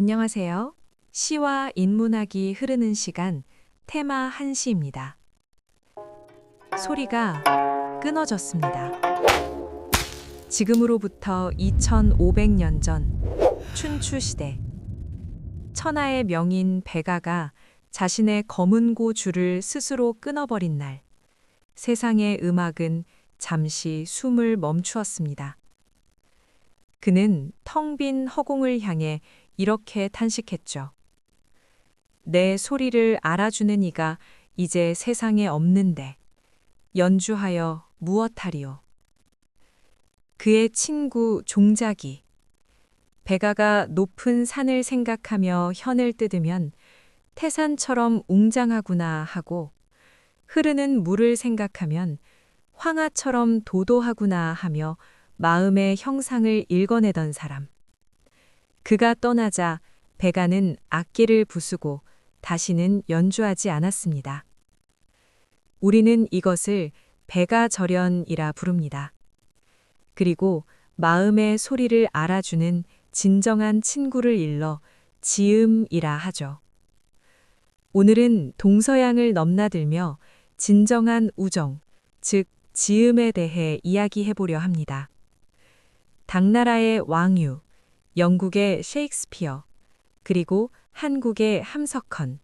안녕하세요. 시와 인문학이 흐르는 시간 테마 한시입니다. 소리가 끊어졌습니다. 지금으로부터 2500년 전 춘추 시대 천하의 명인 베가가 자신의 검은 고 줄을 스스로 끊어버린 날 세상의 음악은 잠시 숨을 멈추었습니다. 그는 텅 빈 허공을 향해 이렇게 탄식했죠. 내 소리를 알아주는 이가 이제 세상에 없는데 연주하여 무엇하리요. 그의 친구 종자기 베가가 높은 산을 생각하며 현을 뜯으면 태산처럼 웅장하구나 하고 흐르는 물을 생각하면 황하처럼 도도하구나 하며 마음의 형상을 읽어내던 사람. 그가 떠나자 베가는 악기를 부수고 다시는 연주하지 않았습니다. 우리는 이것을 베가 절연이라 부릅니다. 그리고 마음의 소리를 알아주는 진정한 친구를 일러 지음이라 하죠. 오늘은 동서양을 넘나들며 진정한 우정, 즉 지음에 대해 이야기해 보려 합니다. 당나라의 왕유, 영국의 셰익스피어, 그리고 한국의 함석헌.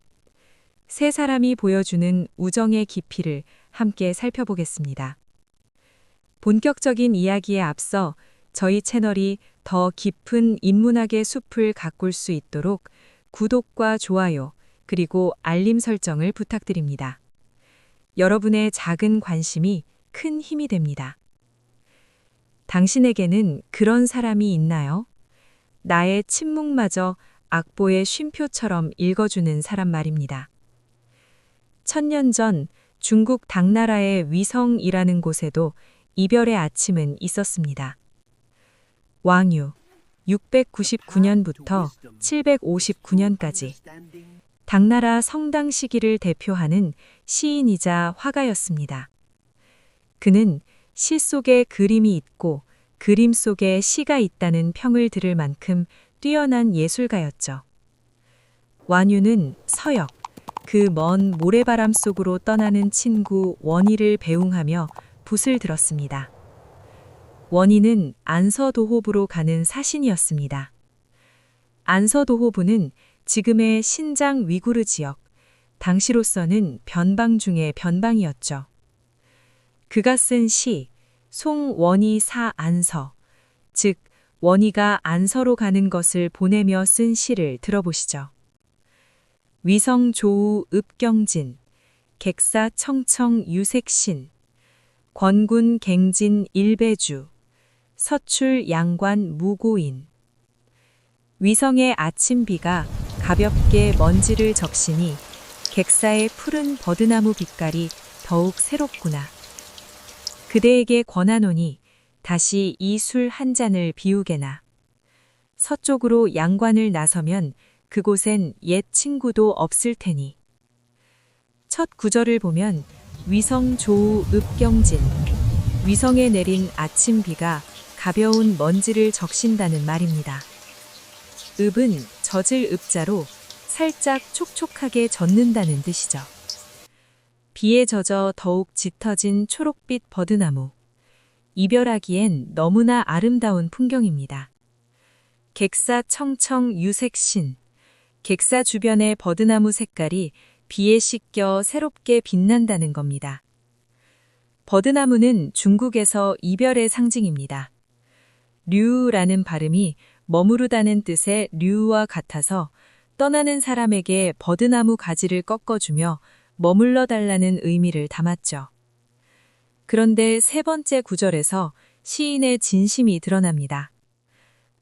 세 사람이 보여주는 우정의 깊이를 함께 살펴보겠습니다. 본격적인 이야기에 앞서 저희 채널이 더 깊은 인문학의 숲을 가꿀 수 있도록 구독과 좋아요, 그리고 알림 설정을 부탁드립니다. 여러분의 작은 관심이 큰 힘이 됩니다. 당신에게는 그런 사람이 있나요? 나의 침묵마저 악보의 쉼표처럼 읽어주는 사람 말입니다. 천년 전 중국 당나라의 위성이라는 곳에도 이별의 아침은 있었습니다. 왕유 699년부터 759년까지 당나라 성당 시기를 대표하는 시인이자 화가였습니다. 그는 시 속에 그림이 있고 그림 속에 시가 있다는 평을 들을 만큼 뛰어난 예술가였죠. 완유는 서역, 그 먼 모래바람 속으로 떠나는 친구 원희를 배웅하며 붓을 들었습니다. 원희는 안서도호부로 가는 사신이었습니다. 안서도호부는 지금의 신장 위구르 지역, 당시로서는 변방 중의 변방이었죠. 그가 쓴 시, 송원희 사 안서, 즉 원희가 안서로 가는 것을 보내며 쓴 시를 들어보시죠. 위성 조우 읍경진, 객사 청청 유색신, 권군 갱진 일배주, 서출 양관 무고인. 위성의 아침 비가 가볍게 먼지를 적시니 객사의 푸른 버드나무 빛깔이 더욱 새롭구나. 그대에게 권하노니 다시 이 술 한 잔을 비우게나. 서쪽으로 양관을 나서면 그곳엔 옛 친구도 없을 테니. 첫 구절을 보면 위성 조우 읍경진. 위성에 내린 아침 비가 가벼운 먼지를 적신다는 말입니다. 읍은 젖을 읍자로 살짝 촉촉하게 젖는다는 뜻이죠. 비에 젖어 더욱 짙어진 초록빛 버드나무. 이별하기엔 너무나 아름다운 풍경입니다. 객사 청청 유색신. 객사 주변의 버드나무 색깔이 비에 씻겨 새롭게 빛난다는 겁니다. 버드나무는 중국에서 이별의 상징입니다. 류라는 발음이 머무르다는 뜻의 류와 같아서 떠나는 사람에게 버드나무 가지를 꺾어주며 머물러 달라는 의미를 담았죠. 그런데 세 번째 구절에서 시인의 진심이 드러납니다.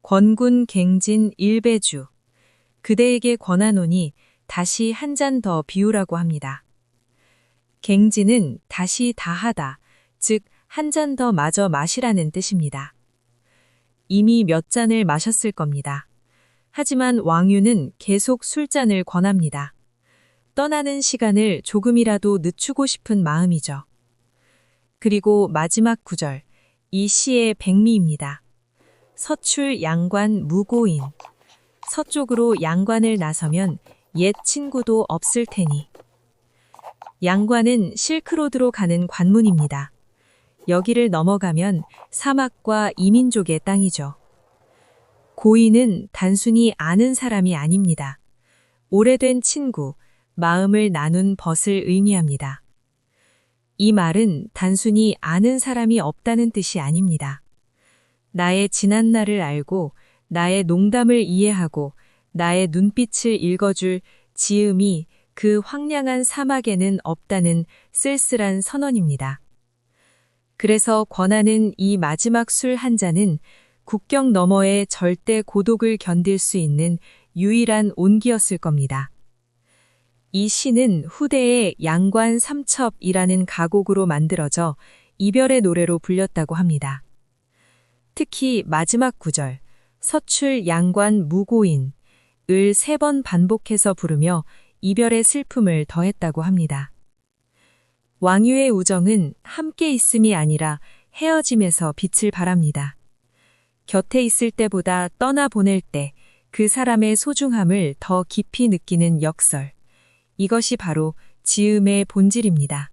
권군 갱진 일배주. 그대에게 권하노니 다시 한 잔 더 비우라고 합니다. 갱진은 다시 다하다, 즉, 한 잔 더 마저 마시라는 뜻입니다. 이미 몇 잔을 마셨을 겁니다. 하지만 왕유는 계속 술잔을 권합니다. 떠나는 시간을 조금이라도 늦추고 싶은 마음이죠. 그리고 마지막 구절, 이 시의 백미입니다. 서출 양관 무고인. 서쪽으로 양관을 나서면 옛 친구도 없을 테니. 양관은 실크로드로 가는 관문입니다. 여기를 넘어가면 사막과 이민족의 땅이죠. 고인은 단순히 아는 사람이 아닙니다. 오래된 친구, 마음을 나눈 벗을 의미합니다. 이 말은 단순히 아는 사람이 없다는 뜻이 아닙니다. 나의 지난 날을 알고 나의 농담을 이해하고 나의 눈빛을 읽어줄 지음이 그 황량한 사막에는 없다는 쓸쓸한 선언입니다. 그래서 권하는 이 마지막 술 한 잔은 국경 너머의 절대 고독을 견딜 수 있는 유일한 온기였을 겁니다. 이 시는 후대의 양관 삼첩이라는 가곡으로 만들어져 이별의 노래로 불렸다고 합니다. 특히 마지막 구절, 서출 양관 무고인, 을 세 번 반복해서 부르며 이별의 슬픔을 더했다고 합니다. 왕유의 우정은 함께 있음이 아니라 헤어짐에서 빛을 발합니다. 곁에 있을 때보다 떠나 보낼 때 그 사람의 소중함을 더 깊이 느끼는 역설. 이것이 바로 지음의 본질입니다.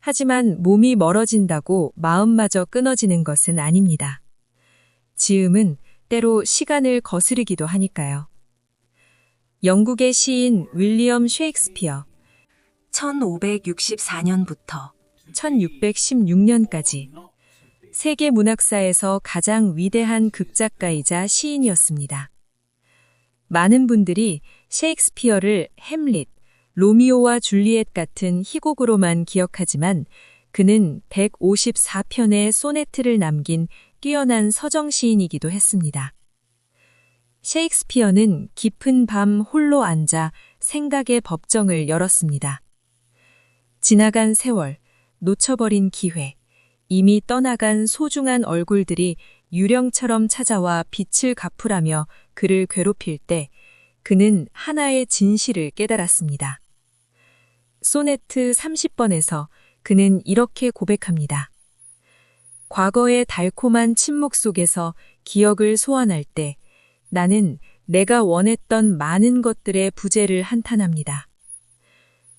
하지만 몸이 멀어진다고 마음마저 끊어지는 것은 아닙니다. 지음은 때로 시간을 거스르기도 하니까요. 영국의 시인 윌리엄 셰익스피어 1564년부터 1616년까지 세계 문학사에서 가장 위대한 극작가이자 시인이었습니다. 많은 분들이 셰익스피어를 햄릿, 로미오와 줄리엣 같은 희곡으로만 기억하지만 그는 154편의 소네트를 남긴 뛰어난 서정 시인이기도 했습니다. 셰익스피어는 깊은 밤 홀로 앉아 생각의 법정을 열었습니다. 지나간 세월, 놓쳐버린 기회, 이미 떠나간 소중한 얼굴들이 유령처럼 찾아와 빛을 갚으라며 그를 괴롭힐 때 그는 하나의 진실을 깨달았습니다. 소네트 30번에서 그는 이렇게 고백합니다. 과거의 달콤한 침묵 속에서 기억을 소환할 때 나는 내가 원했던 많은 것들의 부재를 한탄합니다.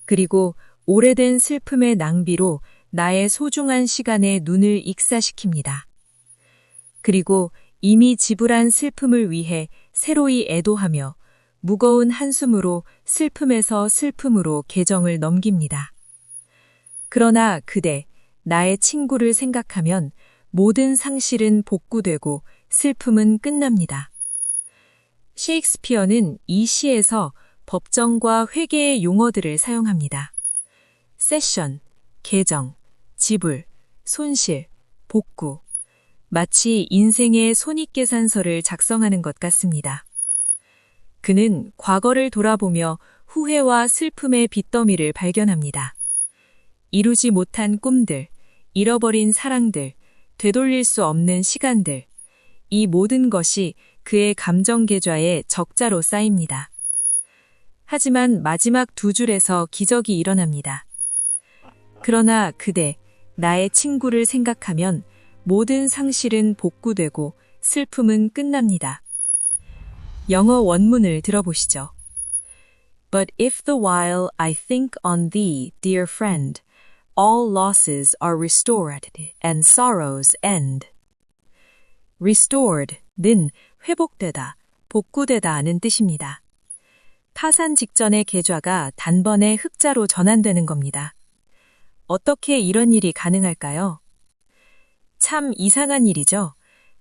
그리고 오래된 슬픔의 낭비로 나의 소중한 시간에 눈을 익사시킵니다. 그리고 이미 지불한 슬픔을 위해 새로이 애도하며 무거운 한숨으로 슬픔에서 슬픔으로 계정을 넘깁니다. 그러나 그대, 나의 친구를 생각하면 모든 상실은 복구되고 슬픔은 끝납니다. 셰익스피어는 이 시에서 법정과 회계의 용어들을 사용합니다. 세션, 계정, 지불, 손실, 복구. 마치 인생의 손익계산서를 작성하는 것 같습니다. 그는 과거를 돌아보며 후회와 슬픔의 빚더미를 발견합니다. 이루지 못한 꿈들, 잃어버린 사랑들, 되돌릴 수 없는 시간들, 이 모든 것이 그의 감정 계좌에 적자로 쌓입니다. 하지만 마지막 두 줄에서 기적이 일어납니다. 그러나 그대, 나의 친구를 생각하면 모든 상실은 복구되고 슬픔은 끝납니다. 영어 원문을 들어보시죠. But if the while I think on thee, dear friend, all losses are restored and sorrows end. restored는 회복되다, 복구되다는 뜻입니다. 파산 직전의 계좌가 단번에 흑자로 전환되는 겁니다. 어떻게 이런 일이 가능할까요? 참 이상한 일이죠.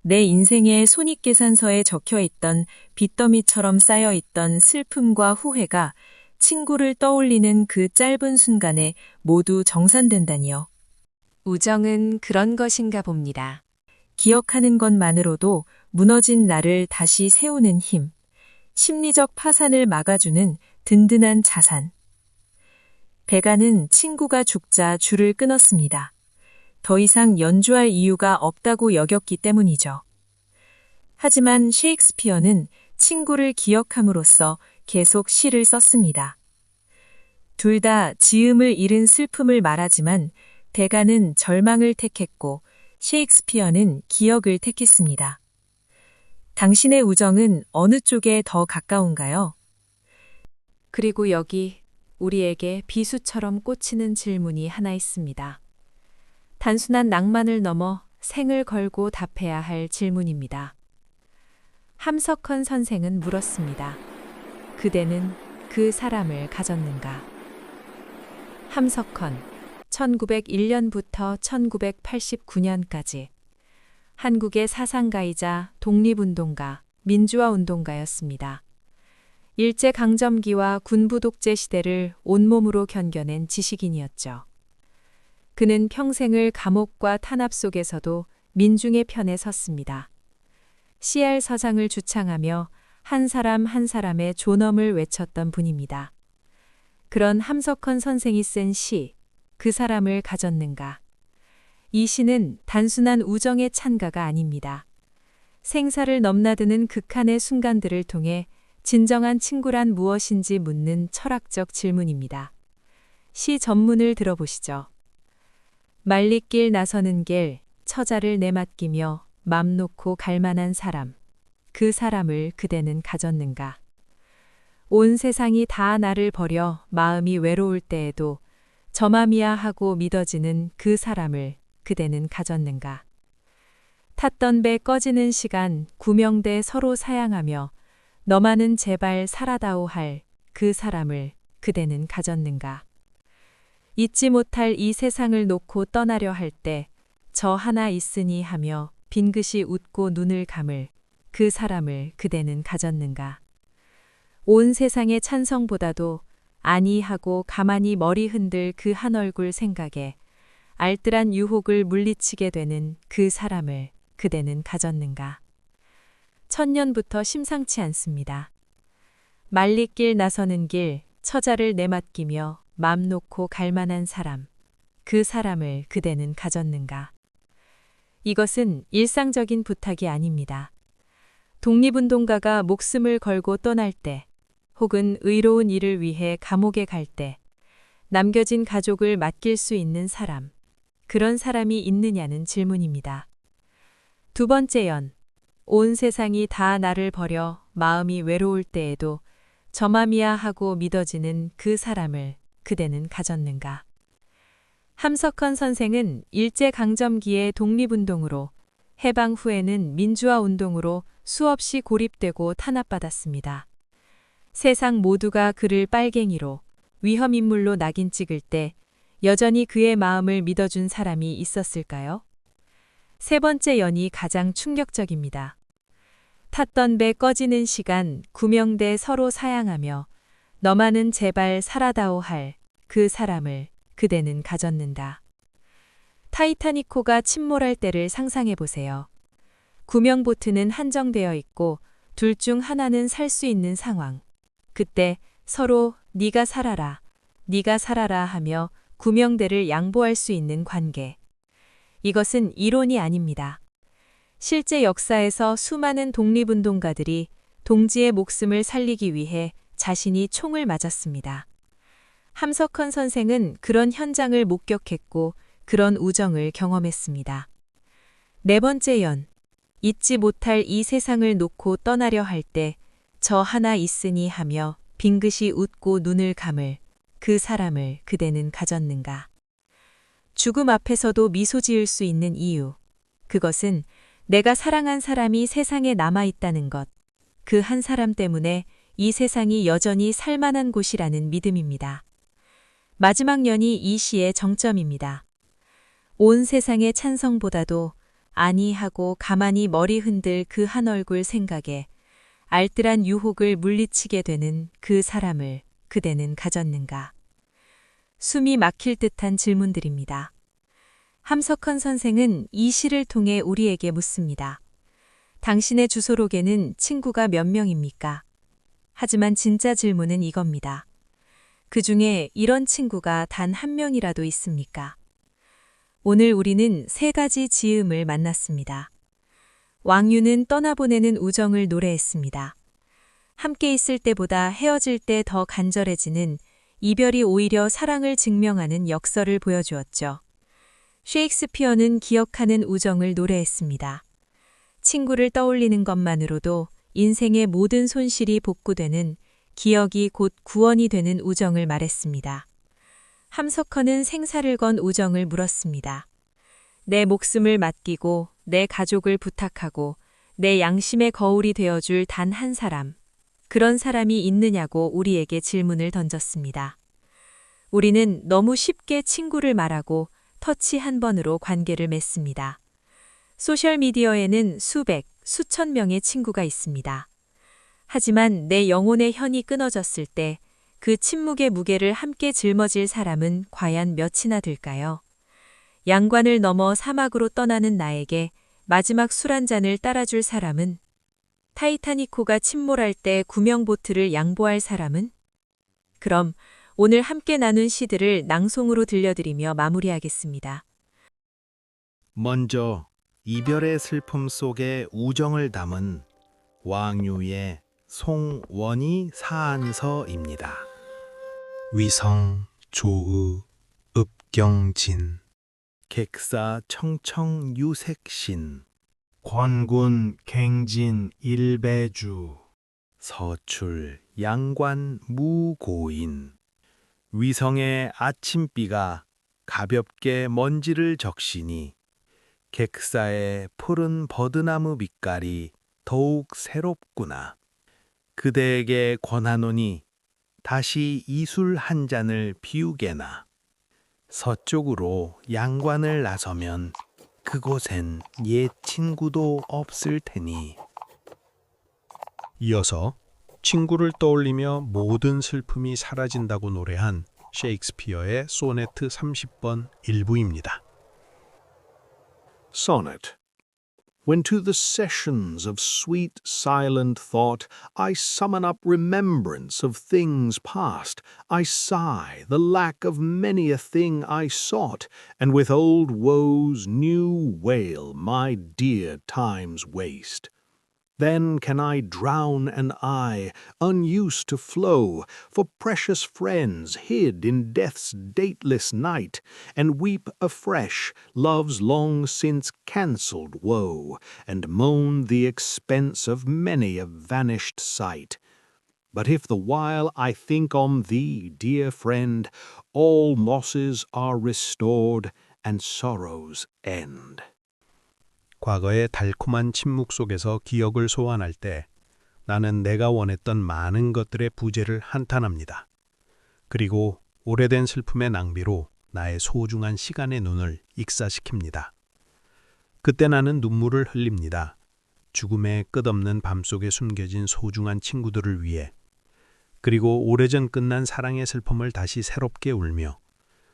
내 인생의 손익계산서에 적혀 있던 빚더미처럼 쌓여 있던 슬픔과 후회가 친구를 떠올리는 그 짧은 순간에 모두 정산된다니요. 우정은 그런 것인가 봅니다. 기억하는 것만으로도 무너진 나를 다시 세우는 힘, 심리적 파산을 막아주는 든든한 자산. 베가는 친구가 죽자 줄을 끊었습니다. 더 이상 연주할 이유가 없다고 여겼기 때문이죠. 하지만 셰익스피어는 친구를 기억함으로써 계속 시를 썼습니다. 둘 다 지음을 잃은 슬픔을 말하지만 베가는 절망을 택했고 셰익스피어는 기억을 택했습니다. 당신의 우정은 어느 쪽에 더 가까운가요? 그리고 여기 우리에게 비수처럼 꽂히는 질문이 하나 있습니다. 단순한 낭만을 넘어 생을 걸고 답해야 할 질문입니다. 함석헌 선생은 물었습니다. 그대는 그 사람을 가졌는가? 함석헌, 1901년부터 1989년까지 한국의 사상가이자 독립운동가, 민주화운동가였습니다. 일제강점기와 군부 독재 시대를 온몸으로 견뎌낸 지식인이었죠. 그는 평생을 감옥과 탄압 속에서도 민중의 편에 섰습니다. CR 서장을 주창하며 한 사람 한 사람의 존엄을 외쳤던 분입니다. 그런 함석헌 선생이 쓴 시, 그 사람을 가졌는가. 이 시는 단순한 우정의 찬가가 아닙니다. 생사를 넘나드는 극한의 순간들을 통해 진정한 친구란 무엇인지 묻는 철학적 질문입니다. 시 전문을 들어보시죠. 말리길 나서는 길, 처자를 내맡기며 맘 놓고 갈 만한 사람. 그 사람을 그대는 가졌는가? 온 세상이 다 나를 버려 마음이 외로울 때에도 저맘이야 하고 믿어지는 그 사람을 그대는 가졌는가? 탔던 배 꺼지는 시간 구명대 서로 사양하며 너만은 제발 살아다오 할 그 사람을 그대는 가졌는가? 잊지 못할 이 세상을 놓고 떠나려 할 때 저 하나 있으니 하며 빙긋이 웃고 눈을 감을 그 사람을 그대는 가졌는가? 온 세상의 찬성보다도 아니 하고 가만히 머리 흔들 그 한 얼굴 생각에 알뜰한 유혹을 물리치게 되는 그 사람을 그대는 가졌는가? 천년부터 심상치 않습니다. 말리길 나서는 길, 처자를 내맡기며 맘 놓고 갈 만한 사람, 그 사람을 그대는 가졌는가? 이것은 일상적인 부탁이 아닙니다. 독립운동가가 목숨을 걸고 떠날 때, 혹은 의로운 일을 위해 감옥에 갈 때, 남겨진 가족을 맡길 수 있는 사람, 그런 사람이 있느냐는 질문입니다. 두 번째 연, 온 세상이 다 나를 버려 마음이 외로울 때에도 저맘이야 하고 믿어지는 그 사람을 그대는 가졌는가? 함석헌 선생은 일제강점기의 독립운동으로 해방 후에는 민주화 운동으로 수없이 고립되고 탄압받았습니다. 세상 모두가 그를 빨갱이로 위험인물로 낙인 찍을 때 여전히 그의 마음을 믿어준 사람이 있었을까요? 세 번째 연이 가장 충격적입니다. 탔던 배 꺼지는 시간 구명대 서로 사양하며 너만은 제발 살아다오 할 그 사람을 그대는 가졌는다. 타이타니코가 침몰할 때를 상상해 보세요. 구명보트는 한정되어 있고 둘 중 하나는 살 수 있는 상황. 그때 서로 네가 살아라, 네가 살아라 하며 구명대를 양보할 수 있는 관계. 이것은 이론이 아닙니다. 실제 역사에서 수많은 독립운동가들이 동지의 목숨을 살리기 위해 자신이 총을 맞았습니다. 함석헌 선생은 그런 현장을 목격했고 그런 우정을 경험했습니다. 네 번째 연. 잊지 못할 이 세상을 놓고 떠나려 할 때 저 하나 있으니 하며 빙긋이 웃고 눈을 감을 그 사람을 그대는 가졌는가. 죽음 앞에서도 미소 지을 수 있는 이유. 그것은 내가 사랑한 사람이 세상에 남아 있다는 것. 그 한 사람 때문에 이 세상이 여전히 살만한 곳이라는 믿음입니다. 마지막 연이 이 시의 정점입니다. 온 세상의 찬성보다도 아니 하고 가만히 머리 흔들 그 한 얼굴 생각에 알뜰한 유혹을 물리치게 되는 그 사람을 그대는 가졌는가. 숨이 막힐 듯한 질문들입니다. 함석헌 선생은 이 시를 통해 우리에게 묻습니다. 당신의 주소록에는 친구가 몇 명입니까? 하지만 진짜 질문은 이겁니다. 그 중에 이런 친구가 단 한 명이라도 있습니까? 오늘 우리는 세 가지 지음을 만났습니다. 왕유는 떠나보내는 우정을 노래했습니다. 함께 있을 때보다 헤어질 때 더 간절해지는 이별이 오히려 사랑을 증명하는 역설을 보여주었죠. 셰익스피어는 기억하는 우정을 노래했습니다. 친구를 떠올리는 것만으로도 인생의 모든 손실이 복구되는 기억이 곧 구원이 되는 우정을 말했습니다. 함석헌은 생사를 건 우정을 물었습니다. 내 목숨을 맡기고 내 가족을 부탁하고 내 양심의 거울이 되어줄 단 한 사람. 그런 사람이 있느냐고 우리에게 질문을 던졌습니다. 우리는 너무 쉽게 친구를 말하고 터치 한 번으로 관계를 맺습니다. 소셜미디어에는 수백, 수천 명의 친구가 있습니다. 하지만 내 영혼의 현이 끊어졌을 때 그 침묵의 무게를 함께 짊어질 사람은 과연 몇이나 될까요? 양관을 넘어 사막으로 떠나는 나에게 마지막 술 한 잔을 따라줄 사람은? 타이타니코가 침몰할 때 구명보트를 양보할 사람은? 그럼 오늘 함께 나눈 시들을 낭송으로 들려드리며 마무리하겠습니다. 먼저 이별의 슬픔 속에 우정을 담은 왕유의 송원이 사안서입니다. 위성, 조의, 읍경진, 객사 청청 유색신. 권군, 갱진, 일배주, 서출 양관 무고인. 위성의 아침비가 가볍게 먼지를 적시니 객사의 푸른 버드나무 빛깔이 더욱 새롭구나. 그대에게 권하노니 다시 이 술 한 잔을 비우게나. 서쪽으로 양관을 나서면 그곳엔 옛 친구도 없을 테니. 이어서 친구를 떠올리며 모든 슬픔이 사라진다고 노래한 셰익스피어의 소네트 30번 일부입니다. Sonnet. When to the sessions of sweet silent thought I summon up remembrance of things past, I sigh the lack of many a thing I sought, and with old woes new wail my dear time's waste. Then can I drown an eye, unused to flow, for precious friends hid in death's dateless night, and weep afresh love's long since cancelled woe, and moan the expense of many a vanished sight. But if the while I think on thee, dear friend, all losses are restored and sorrows end. 과거의 달콤한 침묵 속에서 기억을 소환할 때 나는 내가 원했던 많은 것들의 부재를 한탄합니다. 그리고 오래된 슬픔의 낭비로 나의 소중한 시간의 눈을 익사시킵니다. 그때 나는 눈물을 흘립니다. 죽음의 끝없는 밤속에 숨겨진 소중한 친구들을 위해 그리고 오래전 끝난 사랑의 슬픔을 다시 새롭게 울며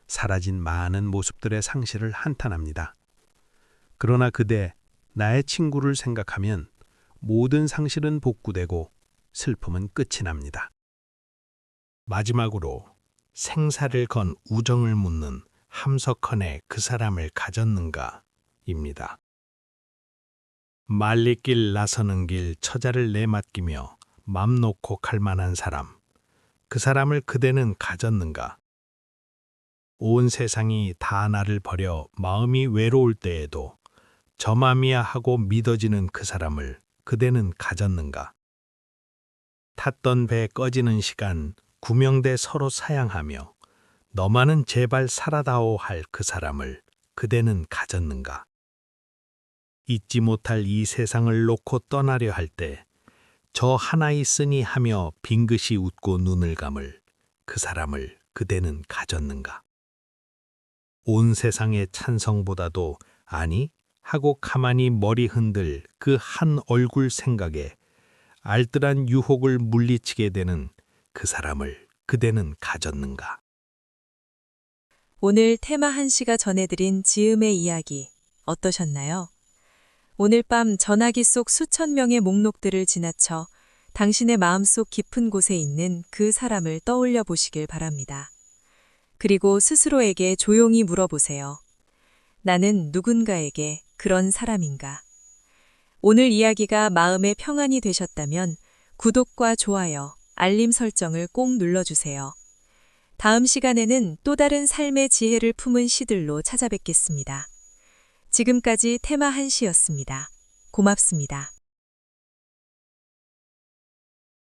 사라진 많은 모습들의 상실을 한탄합니다. 그러나 그대, 나의 친구를 생각하면 모든 상실은 복구되고 슬픔은 끝이 납니다. 마지막으로 생사를 건 우정을 묻는 함석헌의 그 사람을 가졌는가입니다. 말리길 나서는 길 처자를 내맡기며 맘 놓고 갈 만한 사람, 그 사람을 그대는 가졌는가? 온 세상이 다 나를 버려 마음이 외로울 때에도 저맘이야 하고 믿어지는 그 사람을 그대는 가졌는가? 탔던 배 꺼지는 시간 구명대 서로 사양하며 너만은 제발 살아다오 할 그 사람을 그대는 가졌는가? 잊지 못할 이 세상을 놓고 떠나려 할 때 저 하나 있으니 하며 빙긋이 웃고 눈을 감을 그 사람을 그대는 가졌는가? 온 세상의 찬성보다도 아니 하고 가만히 머리 흔들 그 한 얼굴 생각에 알뜰한 유혹을 물리치게 되는 그 사람을 그대는 가졌는가? 오늘 테마 한 씨가 전해드린 지음의 이야기 어떠셨나요? 오늘 밤 전화기 속 수천 명의 목록들을 지나쳐 당신의 마음속 깊은 곳에 있는 그 사람을 떠올려 보시길 바랍니다. 그리고 스스로에게 조용히 물어보세요. 나는 누군가에게 그런 사람인가? 오늘 이야기가 마음의 평안이 되셨다면 구독과 좋아요, 알림 설정을 꼭 눌러주세요. 다음 시간에는 또 다른 삶의 지혜를 품은 시들로 찾아뵙겠습니다. 지금까지 테마 한시였습니다. 고맙습니다.